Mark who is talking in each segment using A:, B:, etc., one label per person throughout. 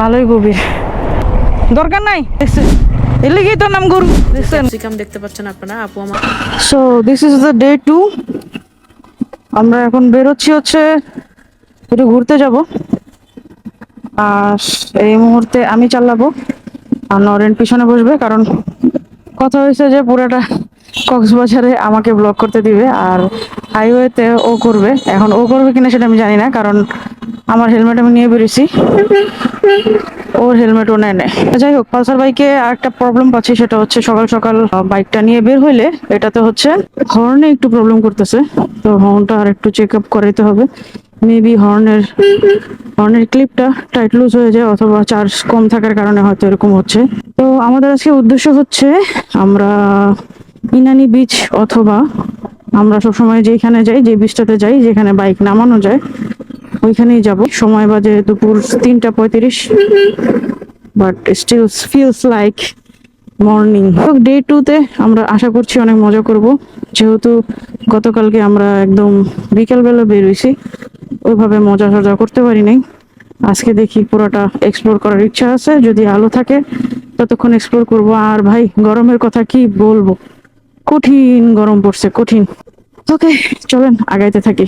A: ভালোই গভীর। দরকার নাই। দেখছেন? এর লেগেই তো নাম গরু। দেখছেন?
B: ক্যাপসিকাম দেখতে পাচ্ছেন আপনারা আপু আমার।
A: So this is the day two আমরা এখন বেরোচ্ছি হচ্ছে একটু ঘুরতে যাব। আর এই মুহূর্তে আমি চালাবো। আর নরেন পিছনে বসবে কারণ কথা হয়েছে যে পুরাটা কক্সবাজারে আমাকে ব্লক করতে দিবে আর হাইওয়েতে ও করবে। এখন ও করবে কিনা সেটা আমি জানি না কারণ আমার হেলমেট আমি নিয়ে বেরিয়েছি। ওর হেলমেট ও নেয় নেয় যাই হোক, পালসার বাইকে আর একটা প্রবলেম পাচ্ছি, সেটা হচ্ছে সকাল সকাল বাইকটা নিয়ে বের হইলে এটাতে হচ্ছে হর্নে একটু প্রবলেম করতেছে। তো হর্নটা আর একটু চেক আপ করাইতে হবে। মেবি হর্নের হর্নের ক্লিপটা টাইট লুজ হয়ে যায় অথবা চার্জ কম থাকার কারণে হয়তো এরকম হচ্ছে। তো আমাদের আজকে উদ্দেশ্য হচ্ছে আমরা ইনানি বিচ অথবা আমরা সবসময় যেখানে যাই, যে বিচটাতে যাই, যেখানে বাইক নামানো যায় ওইখানেই যাব। সময় বাজে দুপুর তিনটা পঁয়ত্রিশ but still feels like morning day টুতে আমরা আশা করছি অনেক মজা করব। যেহেতু গতকালকে আমরা একদম বিকেলবেলা বেরোইছি ওইভাবে মজা সজা করতে পারি নাই। আজকে দেখি পুরোটা এক্সপ্লোর করার ইচ্ছা আছে, যদি আলো থাকে ততক্ষণ এক্সপ্লোর করব। আর ভাই, গরমের কথা কি বলব? কঠিন গরম পড়ছে, কঠিন। ওকে চলেন, আগাইতে থাকি।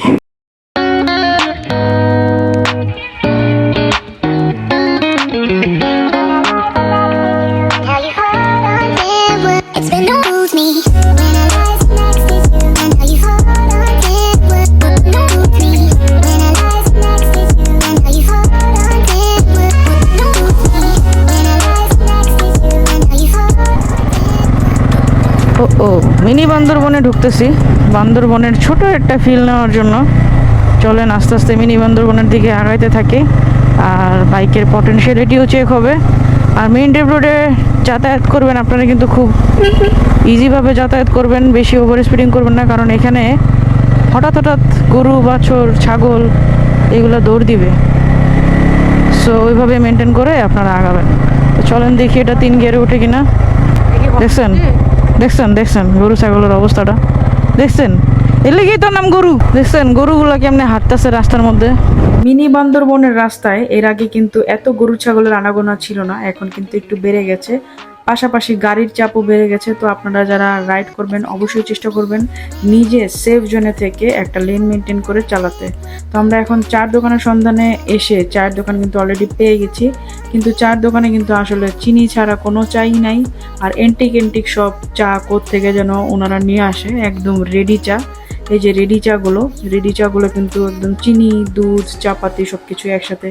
A: মিনি বান্দরবনে ঢুকতেছি। বান্দরবনের ছোট একটা ফিল নেওয়ার জন্য চলেন আস্তে আস্তে মিনি বান্দরবনের দিকে আগাইতে থাকি, আর বাইকের পটেনশিয়ালিটিও চেক হবে। আর মেইন ডেভ রোডে যাতায়াত করবেন আপনারা কিন্তু খুব ইজিভাবে যাতায়াত করবেন, বেশি ওভার স্পিডিং করবেন না, কারণ এখানে হঠাৎ হঠাৎ গরু, বাছর, ছাগল এগুলো দৌড় দিবে। সো ওইভাবে মেনটেন করে আপনারা আগাবেন। চলেন দেখি এটা তিন গিয়ারে উঠে কিনা। দেখছেন? দেখছেন দেখছেন, গরু, ছাগলের অবস্থাটা। দেখছেন? এর লেগেই তো নাম গরু। দেখছেন? গরুগুলো কেমনে হাঁটতেছে রাস্তার মধ্যে? মিনি বান্দরবনের রাস্তায় এর আগে কিন্তু এত গরু, ছাগলের আনাগোনা ছিল না, এখন কিন্তু একটু বেড়ে গেছে। পাশাপাশি গাড়ির চাপও বেড়ে গেছে, তো আপনারা যারা রাইড করবেন অবশ্যই চেষ্টা করবেন নিজে সেফ জোনে থেকে একটা লেন মেনটেন করে চালাতে। তো আমরা এখন চার দোকানের সন্ধানে এসে চায়ের দোকান কিন্তু অলরেডি পেয়ে গেছি, কিন্তু চার দোকানে কিন্তু আসলে চিনি ছাড়া কোনো চাই নাই, আর এন্টিক এন্টিক সব চা থেকে যেন ওনারা নিয়ে আসে, একদম রেডি চা। এই যে রেডি চাগুলো রেডি চাগুলো কিন্তু একদম চিনি, দুধ, চাপাতি সব কিছু একসাথে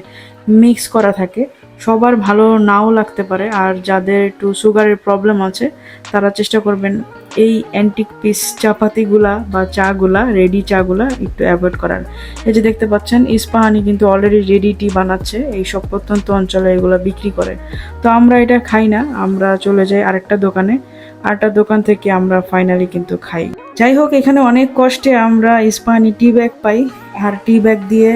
A: মিক্স করা থাকে। সবার ভালো নাও লাগতে পারে। আর যাদের একটু সুগারের প্রবলেম আছে, তারা চেষ্টা করবেন এই অ্যান্টিক পিস চাপাতিগুলা বা চাগুলা রেডি চাগুলা একটু অ্যাভয়েড করার। এই যে দেখতে পাচ্ছেন, ইস্পাহানি কিন্তু অলরেডি রেডি টি বানাচ্ছে, এই সব প্রত্যন্ত অঞ্চলে এগুলো বিক্রি করে। তো আমরা এটা খাই না, আমরা চলে যাই আরেকটা দোকানে। আরেকটা দোকান থেকে আমরা ফাইনালি কিন্তু খাই। যাই হোক এখানে অনেক কষ্টে আমরা ইস্পাহানি টি ব্যাগ পাই। আর টি ব্যাগ দিয়ে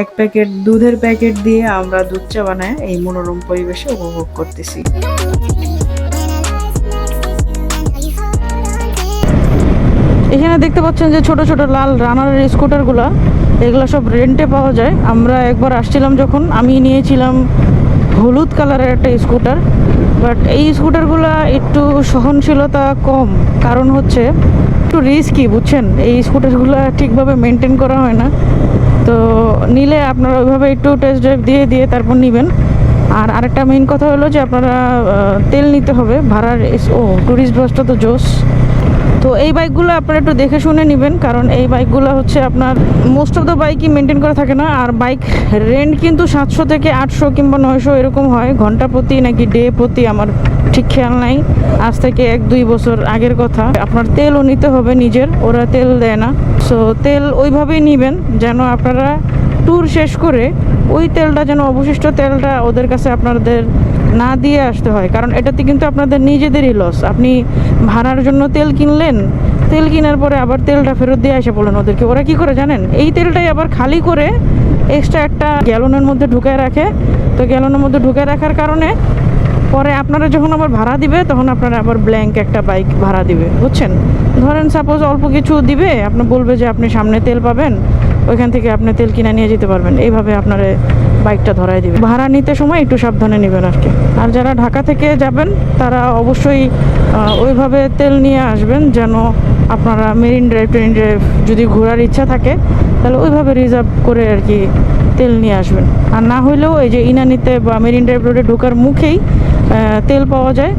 A: এক প্যাকেট দুধের প্যাকেট দিয়ে আমরা দুধ চা বানায় এই মনোরম পরিবেশে উপভোগ করতেছি। এখানে দেখতে পাচ্ছেন যে ছোট ছোট লাল রানারের স্কুটারগুলো এগুলো সব রেন্টে পাওয়া যায়। আমরা একবার আসছিলাম যখন, আমি নিয়েছিলাম হলুদ কালারের একটা স্কুটার বাট এই স্কুটারগুলো একটু সহনশীলতা কম। কারণ হচ্ছে একটু রিস্কি বুঝছেন? এই স্কুটারগুলো ঠিকভাবে মেনটেন করা হয় না। তো নিলে আপনারা ওইভাবে একটু টেস্ট ড্রাইভ দিয়ে দিয়ে তারপর নেবেন। আর আরেকটা মেইন কথা হলো যে আপনারা তেল নিতে হবে, ভাড়ার ও ট্যুরিস্ট বাসটা তো জোস তো এই বাইকগুলো আপনারা একটু দেখে শুনে নেবেন, কারণ এই বাইকগুলো হচ্ছে আপনার মোস্ট অফ দ্য বাইকই মেনটেন করা থাকে না, আর বাইক রেন্ট কিন্তু সাতশো থেকে আটশো কিংবা নয়শো এরকম হয়, ঘণ্টা প্রতি নাকি ডে প্রতি, আমার ঠিক খেয়াল নাই। আজ থেকে এক, দুই বছর আগের কথা। আপনার তেলও নিতে হবে নিজের, ওরা তেল দেয় না। সো তেল ওইভাবেই নেবেন, যেন আপনারা ট্যুর শেষ করে ওই তেলটা যেন অবশিষ্ট তেলটা ওদের কাছে আপনাদের না দিয়ে আসতে হয়। কারণ এটাতে কিন্তু আপনাদের নিজেদেরই লস আপনি ভাড়ার জন্য তেল কিনলেন, তেল কেনার পরে আবার তেলটা ফেরত দিয়ে এসে বলেন ওদেরকে। ওরা কি করে জানেন? এই তেলটাই আবার খালি করে এক্সট্রা একটা গ্যালনের মধ্যে ঢুকায় রাখে। তো গ্যালনের মধ্যে ঢুকায় রাখার কারণে পরে আপনারা যখন আবার ভাড়া দিবে, তখন আপনারা আবার ব্ল্যাঙ্ক একটা বাইক ভাড়া দিবে। বুঝছেন? ধরেন সাপোজ অল্প কিছু দিবে, আপনি বলবে যে আপনি সামনে তেল পাবেন। ওইখান থেকে আপনি তেল কিনে নিয়ে যেতে পারবেন। এইভাবে আপনার বাইকটা ধরাই দিবে। ভাড়া নিতে সময় একটু সাবধানে নেবেন আর কি আর যারা ঢাকা থেকে যাবেন, তারা অবশ্যই ওইভাবে তেল নিয়ে আসবেন যেন আপনারা মেরিন ড্রাইভ, টেরিন ড্রাইভ যদি ঘোরার ইচ্ছা থাকে, তাহলে ওইভাবে রিজার্ভ করে আর কি তেল নিয়ে আসবেন। আর না হইলেও এই যে ইনানিতে বা মেরিন ড্রাইভ রোডে ঢোকার মুখেই তেল পাওয়া যায়।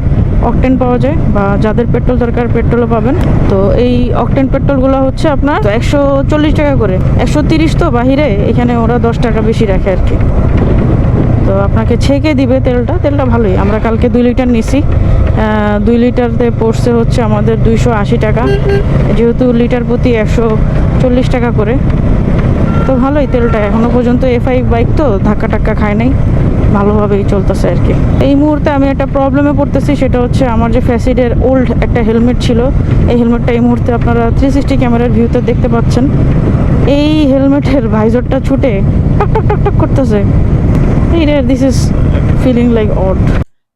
A: অকটেন পাওয়া যায় বা যাদের পেট্রোল দরকার পেট্রোলও পাবেন। তো এই অকটেন পেট্রোলগুলো হচ্ছে আপনার একশো চল্লিশ টাকা করে। একশো তিরিশ তো বাহিরে, এখানে ওরা দশ টাকা বেশি রাখে আর কি। তো আপনাকে ছেঁকে দিবে তেলটা তেলটা ভালোই। আমরা কালকে দুই লিটার নিছি। দুই লিটারতে পড়ছে হচ্ছে আমাদের দুইশো আশি টাকা। যেহেতু লিটার প্রতি একশো চল্লিশ টাকা করে। তো ভালোই তেলটা। এখনও পর্যন্ত এফআই বাইক তো ধাক্কা টাক্কা খায় নাই। ভালোভাবেই চলতেছে আর কি। এই মুহূর্তে আমি একটা প্রবলেমে পড়তেছি, সেটা হচ্ছে আমার যে ফ্যাসিডের ওল্ড একটা হেলমেট ছিল। এই হেলমেটটা এই মুহূর্তে আপনারা থ্রি সিক্সটি ক্যামেরার ভিউতে দেখতে পাচ্ছেন। এই হেলমেটের ভাইজরটা ছুটে টক টক টক টক করতেছে। This is feeling like odd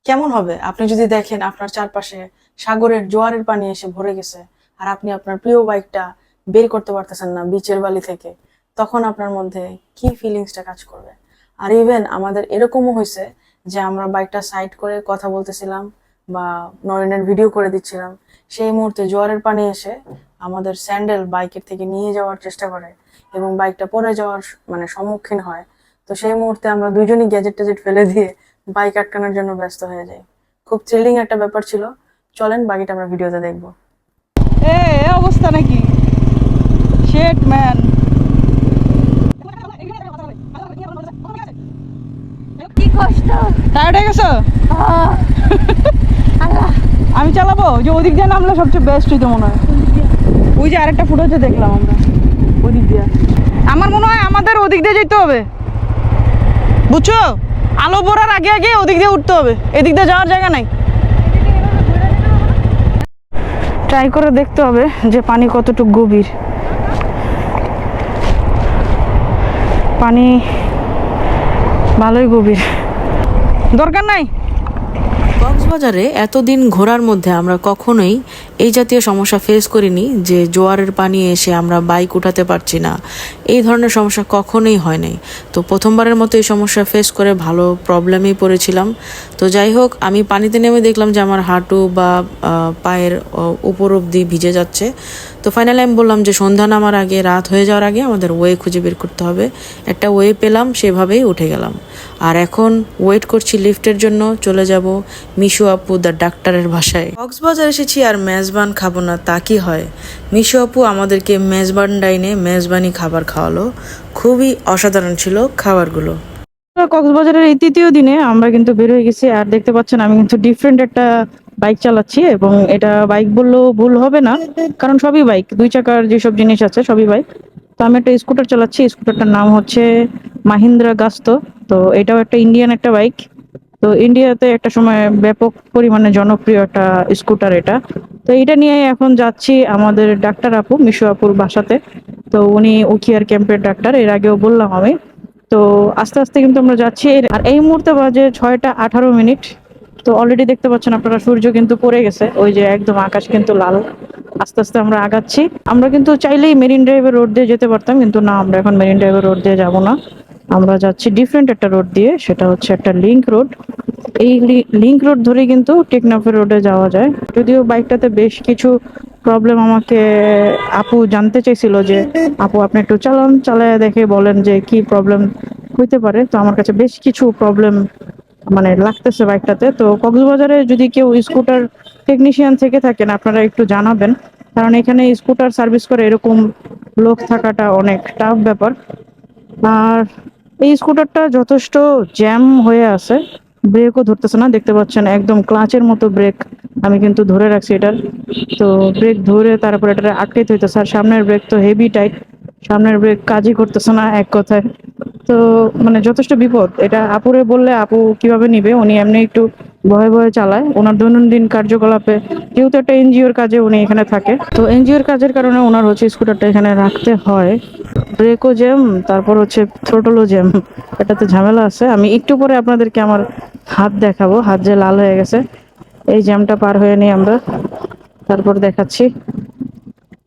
B: কেমন হবে? আপনি যদি দেখেন আপনার চারপাশে সাগরের জোয়ারের পানি এসে ভরে গেছে, আর আপনি আপনার প্রিয় বাইকটা বের করতে পারতেছেন না বিচের বালি থেকে, তখন আপনার মধ্যে কি ফিলিংসটা কাজ করবে? আর ইভেন আমাদের এরকমও হয়েছে যে আমরা বাইকটা সাইড করে কথা বলতেছিলাম বা নরেনের ভিডিও করে দিচ্ছিলাম, সেই মুহূর্তে জোয়ারের পানি এসে আমাদের স্যান্ডেল বাইকের থেকে নিয়ে যাওয়ার চেষ্টা করে এবং বাইকটা পড়ে যাওয়ার মানে সম্মুখীন হয়। তো সেই মুহূর্তে আমরা দুজনই গ্যাজেট ট্যাজেট ফেলে দিয়ে বাইক আটকানোর জন্য ব্যস্ত হয়ে যাই। খুব থ্রিলিং একটা ব্যাপার ছিল। চলেন, বাকিটা আমরা ভিডিওতে দেখব।
A: এ অবস্থা নাকি? শেট ম্যান
C: কি কষ্ট
A: টায়ার্ড হয়ে গেছো আমি চালাবো? যে ওদিক দিয়ে নামলে সবচেয়ে বেস্ট হইতো মনে হয়। ওই যে আরেকটা ফুটো হচ্ছে দেখলাম আমরা ওদিক দিয়ে। আমার মনে হয় আমাদের ওদিক দিয়ে যেতে হবে। বুঝছ? আলো পড়ার আগে আগে ওদিক দিয়ে উঠতে হবে। এদিক দিয়ে যাওয়ার জায়গা নাই। ট্রাই করে দেখতে হবে যে পানি কতটুকু গভীর। পানি ভালোই গভীর। দরকার নাই?
B: কক্সবাজারে এতদিন ঘোরার মধ্যে আমরা কখনোই এই জাতীয় সমস্যা ফেস করিনি যে জোয়ারের পানি এসে আমরা বাইক উঠাতে পারছি না। এই ধরনের সমস্যা কখনোই হয় নাই। তো প্রথমবারের মতো এই সমস্যা ফেস করে ভালো প্রবলেমেই পড়েছিলাম। তো যাই হোক, আমি পানিতে নেমে দেখলাম যে আমার হাঁটু বা পায়ের উপর অব্দি ভিজে যাচ্ছে। তো ফাইনালি আমি বললাম যে সন্ধ্যা নামার আগে, রাত হয়ে যাওয়ার আগে আমাদের ওয়ে খুঁজে বের করতে হবে। একটা ওয়ে পেলাম, সেভাবেই উঠে গেলাম। আর এখন ওয়েট করছি লিফটের জন্য, চলে যাব। মিশু আপু দ্য ডাক্তারের ভাষায় কক্সবাজার এসেছি আর মেজবান খাব না, তা কি হয়? মিশু আপু আমাদেরকে মেজবান ডাইনে মেজবানি খাবার খাওয়ালো। খুবই অসাধারণ ছিল খাবারগুলো।
A: কক্সবাজারের এই তৃতীয় দিনে আমরা কিন্তু বের হয়ে গেছি আর দেখতে পাচ্ছেন আমি কিন্তু ডিফারেন্ট একটা বাইক চালাচ্ছি এবং এটা বাইক বললেও ভুল হবে না, কারণ সবই বাইক দুই চাকার যেসব জিনিস আছে সবই বাইক তো আমি একটা স্কুটার চালাচ্ছি স্কুটারটার নাম হচ্ছে মাহিন্দ্রা গাস্তো তো। এটাও একটা ইন্ডিয়ান একটা বাইক তো ইন্ডিয়াতে একটা সময় ব্যাপক পরিমাণে জনপ্রিয় একটা স্কুটার এটা। তো এটা নিয়ে এখন যাচ্ছি আমাদের ডাক্তার আপু, মিশু আপুর বাসাতে। তো উনি উখিয়ার ক্যাম্পের ডাক্তার, এর আগেও বললাম আমি। তো আস্তে আস্তে কিন্তু আমরা যাচ্ছি। আর এই মুহূর্তে বাজে ছয়টা আঠারো মিনিট। তো অলরেডি দেখতে পাচ্ছেন আপনারা, সূর্য কিন্তু পড়ে গেছে। ওই যে একদম আকাশ কিন্তু লাল। আস্তে আস্তে আমরা আগাচ্ছি। আমরা কিন্তু চাইলেই মেরিন ড্রাইভের রোড দিয়ে যেতে পারতাম, কিন্তু না, আমরা এখন মেরিন ড্রাইভের রোড দিয়ে যাব না। আমরা যাচ্ছি ডিফারেন্ট একটা রোড দিয়ে, সেটা হচ্ছে একটা লিংক রোড এই লিংক রোড ধরে কিন্তু টেকনাফের রোডে যাওয়া যায়। যদিও বাইকটাতে বেশ কিছু প্রবলেম আমাকে আপু জানতে চাইছিল যে, আপু আপনি একটু চালান, চালায় দেখে বলেন যে কি প্রবলেম হইতে পারে। তো আমার কাছে বেশ কিছু প্রবলেম মানে লাগতেছে বাইকটাতে তো কক্সবাজারে যদি কেউ স্কুটার টেকনিশিয়ান থেকে থাকেন, আপনারা একটু জানাবেন। কারণ এখানে স্কুটার সার্ভিস করে এরকম লোক থাকাটা অনেক টাফ ব্যাপার। আর এই স্কুটারটা যথেষ্ট জ্যাম হয়ে আছে। ব্রেকও ধরতেছে না, দেখতে পাচ্ছেন একদম ক্লাচের মতো ব্রেক আমি কিন্তু ধরে রাখছি এটার। তো ব্রেক ধরে তারপরে এটা আটকাইতে হইতেছে, আর সামনের ব্রেক তো হেভি টাইট সামনের ব্রেক কাজই করতেছে না এক কথায়। তো মানে যথেষ্ট বিপদ, এটা আপুরে বললে আপু কীভাবে নিবে? উনি এমনি একটু ভয়ে ভয়ে চালায়। ওনার দৈনন্দিন কার্যকলাপে যেহেতু একটা এনজিওর কাজে উনি এখানে থাকে, তো এনজিওর কাজের কারণে ওনার হচ্ছে স্কুটারটা এখানে রাখতে হয়। ব্রেকও জ্যাম, তারপর হচ্ছে থ্রোটলও জ্যাম। এটাতে ঝামেলা আছে। আমি একটু পরে আপনাদেরকে আমার হাত দেখাবো। হাত যে লাল হয়ে গেছে, এই জ্যামটা পার হয়ে নিই আমরা। তারপর দেখাচ্ছি।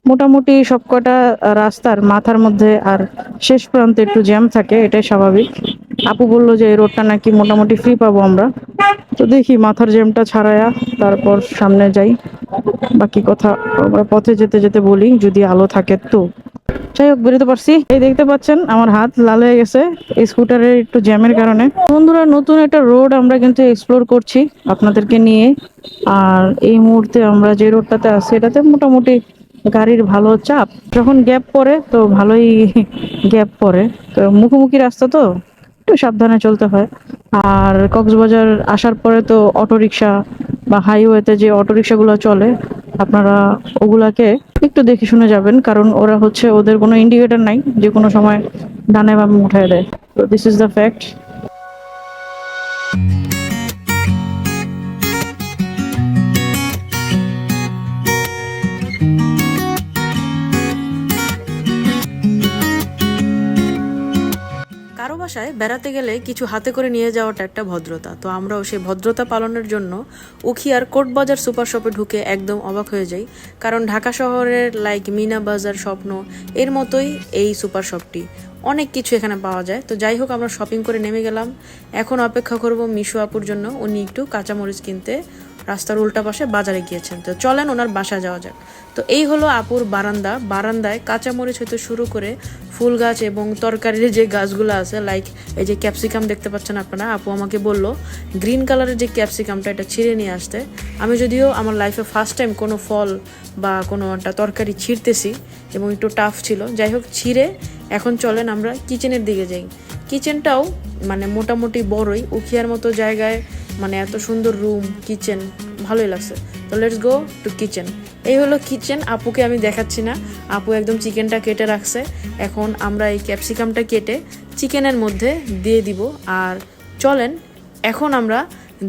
A: মোটামুটি সবকটা রাস্তার মাথার মধ্যে আর শেষ প্রান্তে একটু জ্যাম থাকে, এটাই স্বাভাবিক। আপু বলল যে, এই রোডটা নাকি মোটামুটি ফ্রি পাবো আমরা। তো দেখি মাথার জ্যামটা ছাড়ায়া তারপর সামনে যাই। বাকি কথা আমরা পথে যেতে যেতে বলি, যদি আলো থাকে তো। যাই হোক, বেরোতে পারছি। এই দেখতে পাচ্ছেন, আমার হাত লাল হয়ে গেছে। এই স্কুটারের একটু জ্যামের কারণে। বন্ধুরা, নতুন একটা রোড আমরা কিন্তু এক্সপ্লোর করছি আপনাদেরকে নিয়ে। আর এই মুহূর্তে আমরা যে রোডটাতে আছি, এটাতে মোটামুটি গাড়ির ভালো চাপ। যখন গ্যাপ পরে তো ভালোই গ্যাপ পরে তো মুখোমুখি রাস্তা তো? একটু সাবধানে চলতে হয়। আর কক্সবাজার আসার পরে তো অটোরিকশা বা হাইওয়েতে যে অটোরিকশাগুলো চলে, আপনারা ওগুলাকে একটু দেখে শুনে যাবেন, কারণ ওরা হচ্ছে ওদের কোনো ইন্ডিকেটার নাই যে কোনো সময় ডানে বামে উঠায় দেয়। তো দিস ইজ দ্য ফ্যাক্ট
B: বেড়াতে গেলে কিছু হাতে করে নিয়ে যাওয়াটা একটা ভদ্রতা। তো আমরাও সেই ভদ্রতা পালনের জন্য উখিয়ার কোটবাজার সুপার শপে ঢুকে একদম অবাক হয়ে যাই। কারণ ঢাকা শহরের লাইক মিনা বাজার, স্বপ্ন, এর মতোই এই সুপার শপটি। অনেক কিছু এখানে পাওয়া যায়। তো যাই হোক, আমরা শপিং করে নেমে গেলাম। এখন অপেক্ষা করব মিশু আপুর জন্য। উনি একটু কাঁচামরিচ কিনতে রাস্তার উল্টা পাশে বাজারে গিয়েছেন। তো চলেন ওনার বাসা যাওয়া যাক। তো এই হলো আপুর বারান্দা। বারান্দায় কাঁচামরিচ হতে শুরু করে ফুল গাছ এবং তরকারির যে গাছগুলো আছে লাইক এই যে ক্যাপসিকাম দেখতে পাচ্ছেন আপনারা, আপু আমাকে বলল গ্রিন কালারের যে ক্যাপসিকামটা এটা ছিঁড়ে নিয়ে আসতে। আমি যদিও আমার লাইফে ফার্স্ট টাইম কোনো ফল বা কোনো একটা তরকারি ছিঁড়তেছি এবং একটু টাফ ছিল। যাই হোক, ছিঁড়ে এখন চলেন আমরা কিচেনের দিকে যাই। কিচেনটাও মানে মোটামুটি বড়ই, উখিয়ার মতো জায়গায় মানে এত সুন্দর রুম কিচেন ভালোই লাগছে। তো লেটস গো টু কিচেন এই হলো কিচেন আপুকে আমি দেখাচ্ছি না। আপু একদম চিকেনটা কেটে রাখছে। এখন আমরা এই ক্যাপসিকামটা কেটে চিকেনের মধ্যে দিয়ে দিব। আর চলেন, এখন আমরা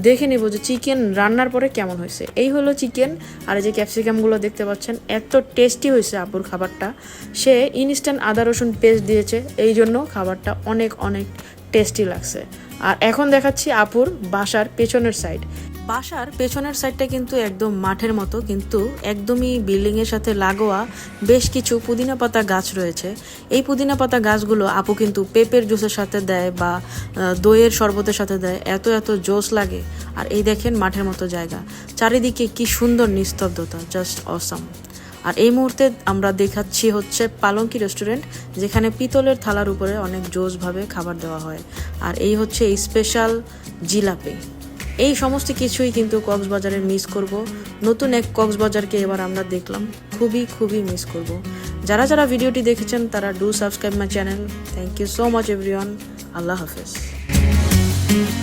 B: দেখে নেব যে চিকেন রান্নার পরে কেমন হয়েছে। এই হলো চিকেন আর এই যে ক্যাপসিকামগুলো দেখতে পাচ্ছেন, এত টেস্টি হয়েছে আপুর খাবারটা। সে ইনস্ট্যান্ট আদা রসুন পেস্ট দিয়েছে, এই জন্য খাবারটা অনেক অনেক টেস্টি লাগছে। আর এখন দেখাচ্ছি আপুর বাসার পেছনের সাইড বাসার পেছনের সাইডটা কিন্তু একদম মাঠের মতো, কিন্তু একদমই বিল্ডিংয়ের সাথে লাগোয়া বেশ কিছু পুদিনা পাতা গাছ রয়েছে। এই পুদিনা পাতা গাছগুলো আপু কিন্তু পেঁপের জুসের সাথে দেয় বা দইয়ের শরবতের সাথে দেয়। এত এত জোস লাগে। আর এই দেখেন মাঠের মতো জায়গা। চারিদিকে কি সুন্দর নিস্তব্ধতা জাস্ট অসাম আর এই মুহূর্তে আমরা দেখাচ্ছি হচ্ছে পালঙ্কি রেস্টুরেন্ট যেখানে পিতলের থালার উপরে অনেক জোসভাবে খাবার দেওয়া হয়। আর এই হচ্ছে স্পেশাল জিলাপি। এই সমস্ত কিছুই কিন্তু কক্সবাজারে মিস করব। নতুন এক কক্সবাজারকে এবার আমরা দেখলাম। খুবই খুবই মিস করব। যারা যারা ভিডিওটি দেখেছেন, তারা do subscribe my channel thank you so much everyone আল্লাহ হাফেজ।